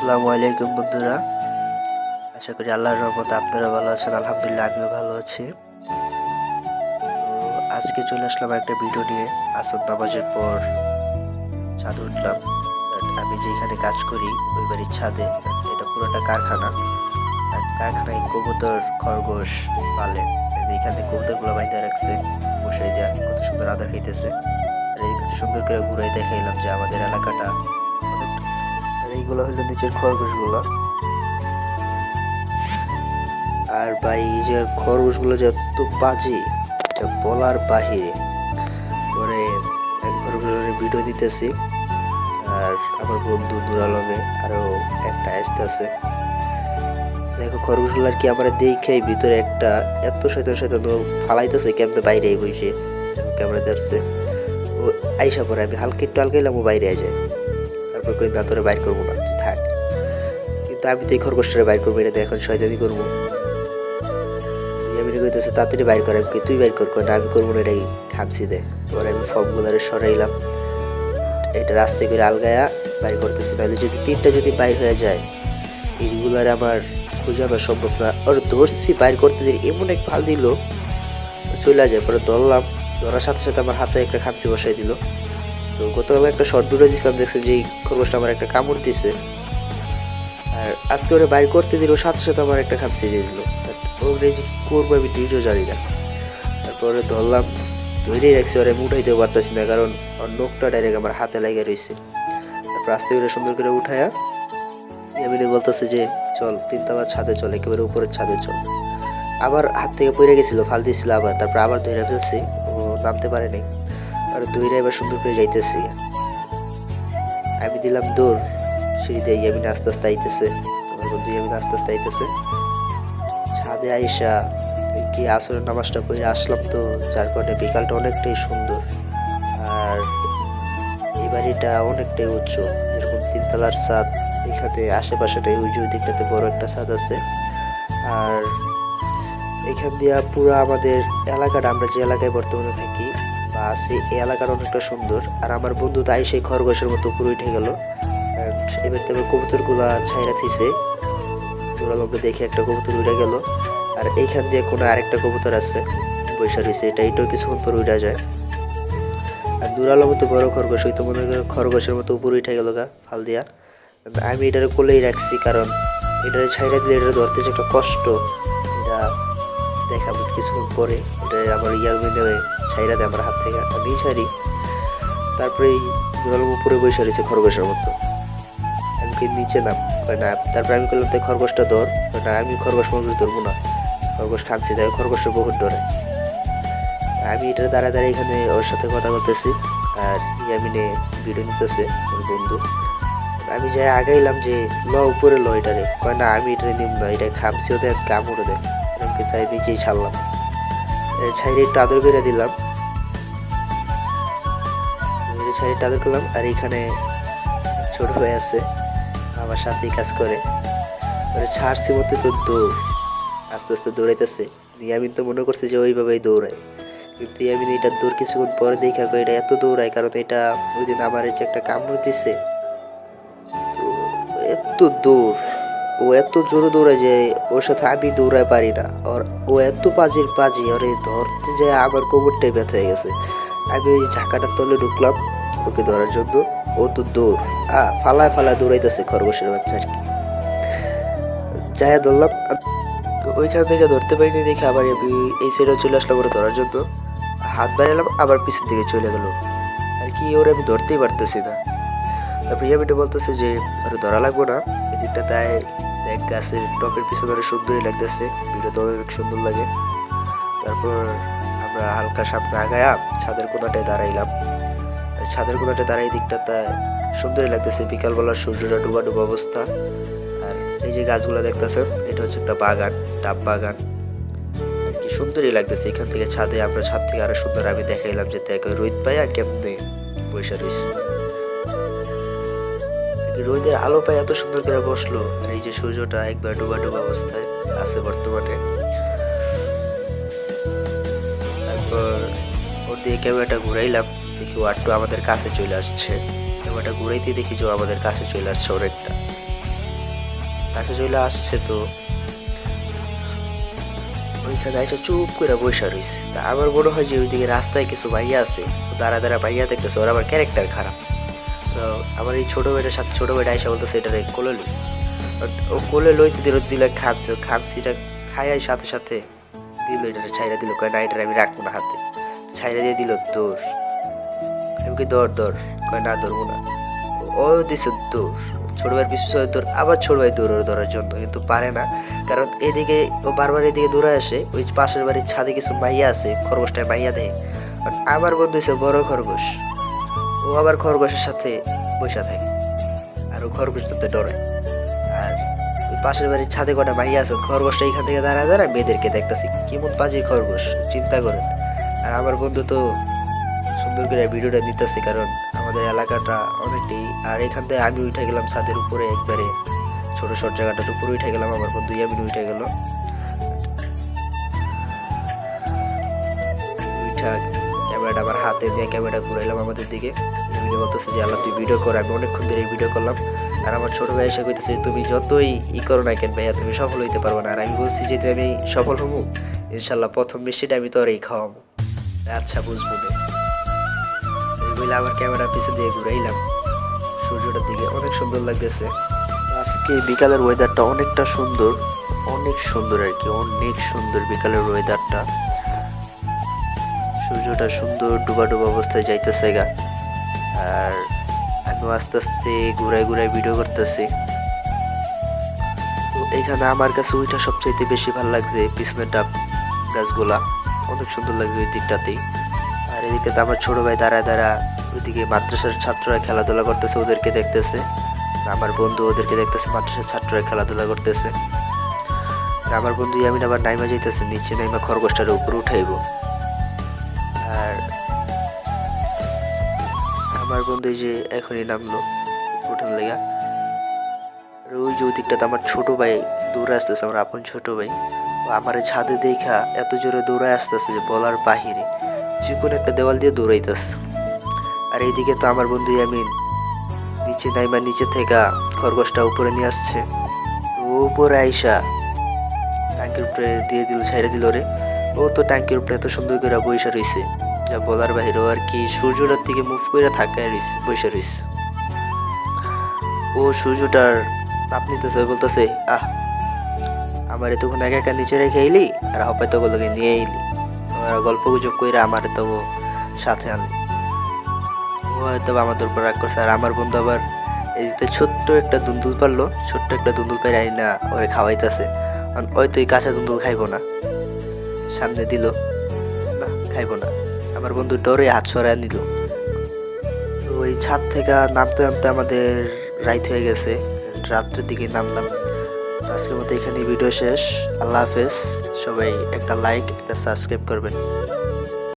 আসসালামু আলাইকুম বন্ধুরা। আশা করি আল্লাহর রহমতে আপনারা ভালো আছেন, আলহামদুলিল্লাহ আমিও ভালো আছি। তো আজকে চলে আসলাম একটা ভিডিও নিয়ে। আসর নামাজের পর ছাদে উঠলাম। আমি যেখানে কাজ করি, ওই বাড়ির ছাদে। এটা পুরোটা কারখানা। আর কারখানায় কবুতর, খরগোশ, পালে। এখানে কবুতরগুলো বাইতে রাখছে। বসাই দেওয়া কত সুন্দর আদার খাইতেছে। আর এই সুন্দর করে ঘুরাই দেখাইলাম যে আমাদের এলাকাটা আর এইগুলো হলো নিচের খরগোশগুলো। আর ভাই, এই যে খরগোশগুলো যত বাজে, এটা বলার বাহিরে। পরে এক খরগোশের ভিডিও দিতেছি, আর আমার বন্ধু দুরালমে আরও একটা আসতেছে দেখো, খরগোশগুলো আর কি আমার দেখেই ভিতরে একটা এত শয়তান ও ফালাইতেছে, কেমনে বাইরে বসে দেখো ক্যামেরা দেখছে ও আইসা পরে, আমি হালকা একটু হালকা এলাম ও বাইরে যায়। তারপর কই না, তোরে বাইর করব না। কিন্তু আমি তো এই খরগোশটারে বাইর করব, এটা এখন শয়তানি করব। আমি কইতেছে, তাড়াতাড়ি বাইর করে, আমি তুই বাইর কর না, আমি করব না এটাই খামছি দে পরে আমি ফর্মগুলারে সরাইলাম। এটা রাস্তায় করে আলগায়া বাইর করতেছি। তাহলে যদি তিনটা যদি বাইর হয়ে যায়, এইগুলার আমার খোঁজানো সম্ভব না। আর ধরছি, বাইর করতে দিই এমন এক ভালো দিল, চলে যায়, পরে ধরলাম। ধরার সাথে সাথে আমার হাতে একটা খামচি বসাই দিল। তো গতকাল একটা শর্ট ভিডিও দিয়েছিলাম দেখছেন যে খরগোশটা আমার একটা কামড় দিছে। আর আজকে ওরা বাইর করতে দিল, সাথে সাথে আমার একটা খামচি দিয়ে দিল। ওরে যে কি করব আমি নিজেও জানি না। তারপরে ধরলাম, ধরেই রাখছি, ওরা আমি উঠাইতেও পারতেছি না, কারণ ওর নোকটা ডাইরেক্ট আমার হাতে লেগে রয়েছে তারপর আস্তে করে সুন্দর করে উঠায়া এমনি বলতেছে যে, চল, তিনতলার ছাদে চল, একেবারে উপরের ছাদে চল। আবার হাত থেকে পড়ে গেছিল, ফাল দিয়েছিল আবার, তারপর আবার ধরে ফেলছি, ও নামতে পারে নাই। আর দইরা এবার সুন্দর করে যাইতেছি। আমি দিলাম দৌড় সিঁড়ি দিয়ে ইয়ামিন আস্তে আস্তে আইতেছে তোমার বন্ধু ইয়ামিন আস্তে আস্তে আইতেছে ছাদে আইসা কি আসরের নামাজটা পড়ে আসলাম তো, যার কারণে বিকালটা অনেকটাই সুন্দর। আর এই বাড়িটা অনেকটাই উচ্চ, যেরকম তিনতলার ছাদ এখানে আশেপাশেটাই ওই যে দিকটাতে বড় একটা ছাদ আছে। আর এখান দিয়া পুরো আমাদের এলাকাটা, আমরা যে এলাকায় বর্তমানে থাকি, বা আছি, এই এলাকাটা অনেকটা সুন্দর। আর আমার বন্ধু তাই সেই খরগোশের মতো উপরে উঠে গেল। এবার তারপর কবুতরগুলা ছাইরা থিছে দুরালমটা দেখে একটা কবুতর উড়ে গেল। আর এইখান দিয়ে কোনো আরেকটা কবুতর আছে, বৈশা রয়েছে এটা এটাও কিছুক্ষণ পর উড়া যায়। আর দুরালম তো বড় খরগোশ হইতো মনে করে খরগোশের মতো উপরে উঠে গেল গা, ফাল দিয়া। আমি এটার কোলেই রাখছি, কারণ এটারে ছাইরা দিলে এটা ধরতে যে একটা কষ্ট। এটা দেখাবো কিছুক্ষণ পরে এটা আমার ইয়ার মধ্যে ছাইরা দেয় আমার হাত থেকে। আমি ছাড়ি। তারপরে এই দুরালম উপরে বসে রয়েছে খরগোশের মতো। আমি কি নিচে নাম কয় না? তারপরে আমি করলাম তাই খরগোশটা ধর। না, আমি খরগোশ মরগোশ ধরবো না। খরগোশ খামছি তাই খরগোশটা বহুত ডরে আমি এটার দাঁড়া দাঁড়িয়ে এখানে ওর সাথে কথা বলতেছি, আর ইয়ামিনে ভিডিও নিতেছে ওর বন্ধু। আমি যাই আগাইলাম যে, ল, উপরে ল এটারে। কয়, না, আমি এটারে নিম না, এটা খামছিও দেয় কামড়ও দেয়। এরকম তাই নিচেই ছাড়লাম। ছাইরে একটু আদর করে দিলাম। ছাইরে একটু আদর করলাম, আর এখানে ছোট হয়ে আছে। আমার সাথেই কাজ করে। মানে ছাড়ছি মধ্যে তো দৌড়। আস্তে আস্তে দৌড়াইতেছে। ইয়ামিন তো মনে করছে যে ওইভাবেই দৌড়ায়। কিন্তু ইয়ামিন এটার দৌড় কিছুক্ষণ পরে দেখা এটা এত দৌড়ায়, কারণ এটা ওই দিন আমার যে একটা কামড় দিছে। তো এত দৌড়। ও এত জোরে দৌড়ায় যে ওর সাথে আমি দৌড়ায় পারি না। আর ও এত পাজির পাজি, আর এই ধরতে যায় আমার কোমরটাই ব্যথা হয়ে গেছে। আমি ওই ঝাঁকাটার তলে ঢুকলাম, ওকে ধরার জন্য। ও তো দৌড় আ, ফালায় ফালায় দৌড়াইতেছে খরগোশের বাচ্চা আর কি। যাই ধরলাম ওইখান থেকে ধরতে পারিনি দেখে আবার এই সাইডে চলে আসলাম ওরা ধরার জন্য। হাত বাড়ালাম আবার পিছন দিকে চলে গেল। আর কি ওরা আমি ধরতেই পারতেছি না। তারপর ইয়ামিটা বলতেছে যে ওরা ধরা লাগবো না। এদিকটা তাই দেখ গাছের টপের পিছনে অনেক সুন্দরই লাগতেছে। ভিডিও তো অনেক সুন্দর লাগে। তারপর আমরা হালকা সামনে আগায়া ছাদের কোনাটায় দাঁড়াইলাম। ছাদের কোনাটায় দাঁড়াই দিকটাতে সুন্দরই লাগতেছে। বিকালবেলা সূর্যটা ডুবা ডুবা অবস্থা। আর এই যে গাছগুলো দেখতেছেন, এটা হচ্ছে একটা বাগান, ডাব বাগান। আর কি সুন্দরই লাগতেছে। এখান থেকে ছাদে, আমরা ছাদ থেকে আরও সুন্দর আমি দেখাইলাম যে দেখ রোদ পাইয়া কেমনে বৈশা রয়েছে রোদের আলো পায় এত সুন্দর করে বসল। আর এই যে সূর্যটা একবার ডুবা ডুবা অবস্থায় আছে বর্তমানে। তারপর ওর দিয়ে ক্যামেরাটা ঘুরাইলাম। একটু আমাদের কাছে চলে আসছে। ক্যামেরাটা ঘুরাইতে দেখি যে আমাদের কাছে চলে আসছে অনেকটা। কাছে চলে আসছে তো ওইখানে এসে চুপ করে বসে রয়েছে তা আমার মনে হয় যে ওইদিকে রাস্তায় কিছু ভাইয়া আছে। দাঁড়া দাঁড়া ভাইয়া দেখতেছে, ওর আবার ক্যারেক্টার খারাপ। তো আমার এই ছোটো ভাইটার সাথে ছোটো ভাইটা এসে বলতেছে, এটা কোলে লই। But ও কোলে লইতে দিল, দিলে, খামছে। ও খামছিটা খাইয়াই সাথে সাথে দিল, এটা ছাইরা দিল। কয়, না, এটা আমি রাখব না হাতে। ছাইরা দিয়ে দিল দৌড় আমি কি দৌড় দৌড় কয়, না, ধরবো না। ও দিছে দৌড় ছোট ভাইয়ের পিছু দৌড়, আবার ছোট ভাই দৌড় ধরার জন্য, কিন্তু পারে না। কারণ এদিকে ও বারবার এদিকে দৌড়ে আসে, ওই পাশের বাড়ির ছাদে কিছু মাইয়া আছে, খরগোশটায় মাইয়া দেয়। আমার বন্ধু হচ্ছে বড় খরগোশ। ও আবার খরগোশের সাথে বসে থাকে, আর ও খরগোশ ধরতে ডরে। আর ওই পাশের বাড়ির ছাদে কটা মাইয়া আছে, খরগোশটা এখান থেকে দাঁড়ায় দাঁড়ায় মেয়েদেরকে দেখতেছি, কেমন পাজির খরগোশ, চিন্তা করেন। আর আমার বন্ধু তো সুন্দর করে ভিডিওটা নিতেছে কারণ আমাদের এলাকাটা অনেকটাই। আর এখান থেকে আমি উঠে গেলাম ছাদের উপরে একবারে। ছোট ছোট জায়গাটার উপরে উঠে গেলাম, আমার বন্ধু ইয়ামিন উঠে গেল। ক্যামেরাটা আমার হাতে দিয়ে ক্যামেরা ঘুরাইলাম আমাদের দিকে। ইয়ামিনে বলতেছে যে, আল্লাহ, তুই ভিডিও কর, আমি অনেকক্ষণ ধরে ভিডিও করলাম। আর আমার ছোট ভাই এসে কইতেছে, তুমি যতই ই করো না কেন ভাইয়া, তুমি সফল হইতে পারব না। আর আমি বলছি যে আমি সফল হব ইনশাল্লাহ প্রথম মিষ্টিটা আমি তোর এই খাওয়াবো আচ্ছা বুঝব বলে আবার ক্যামেরা পিছে দিয়ে ঘুরাইলাম। সূর্যটার দিকে অনেক সুন্দর লাগতেছে। আজকে বিকালের ওয়েদারটা অনেকটা সুন্দর, অনেক সুন্দর আর কি, অনেক সুন্দর বিকালের ওয়েদারটা সূর্যটা সুন্দর ডুবা ডুবা অবস্থায় যাইতেছে গা। আর আমি আস্তে আস্তে ঘুরাই ঘুরাই ভিডিও করতেছি। তো এখানে আমার কাছে ওইটা সবচাইতে বেশি ভালো লাগছে, পিছনের ডাব গাছগুলা। অনেক সুন্দর লাগছে ওই দিকটাতেই। এদিকে তো আমার ছোট ভাই দাঁড়া দাঁড়া ওইদিকে মাদ্রাসার ছাত্ররা খেলাধুলা করতেছে, ওদেরকে দেখতেছে। আমার বন্ধু ওদেরকে দেখতেছে, মাদ্রাসার ছাত্ররা খেলাধুলা করতেছে। আমার বন্ধু ইয়ামিন আবার নাইমা যাইতেছে, নিচে নাইমা খরগোশটার উপরে উঠাইব। আর আমার বন্ধু যে এখনই নামলো, উঠান লেগা। আর ওই যে ওই দিকটাতে আমার ছোট ভাই দৌড়ে আসতেছে, আমার আপন ছোট ভাই। আমার ছাদে দেখা এত জোরে দৌড়ায় আসতেছে যে বলার বাহিরে। যে একটা দেওয়াল দিয়ে দৌড়াইতেছে আর এইদিকে তো আমার বন্ধু ইয়ামিন, নিচে নাইমা নিচে থেকে খরগোশটা উপরে নিয়ে আসছে। ও উপরে আইসা ট্যাঙ্কির উপরে দিয়ে দিল ছেড়ে দিল রে। ও তো ট্যাঙ্কির উপরে এত সুন্দর করে বৈশা রইছে। যা বলার বাহিরেও আর কি, সূর্যটার দিকে মুভ করে থাকায় রইছে বৈশা রইছে। ও সূর্যটার তাপ নিতেছে বলতেছে, আহ, আমার এতক্ষণ একা একা নিচে রেখে এলি আর হপায় তো নিয়ে এলি গল্প গুজব করে আমার তো সাথে আনলি। ও হয়তো আমাদের উপর রাগ করছে। আর আমার বন্ধু আবার এদিকে ছোট্ট একটা দুন্দুল পারল, ছোট্ট একটা দুন্দুল পাই আই না ওরে খাওয়াইতেছে। হয়তো এই কাঁচা দুন্দুল খাইবো না। সামনে দিল, না, খাইবো না। আমার বন্ধু ডরে হাত সরাই নিল। ওই ছাদ থেকে নামতে নামতে আমাদের রাইত হয়ে গেছে। রাত্রের দিকে নামলাম। আজকের মতো এখানে ভিডিও শেষ। আল্লাহ হাফেজ। সবাই একটা লাইক একটা সাবস্ক্রাইব করবেন।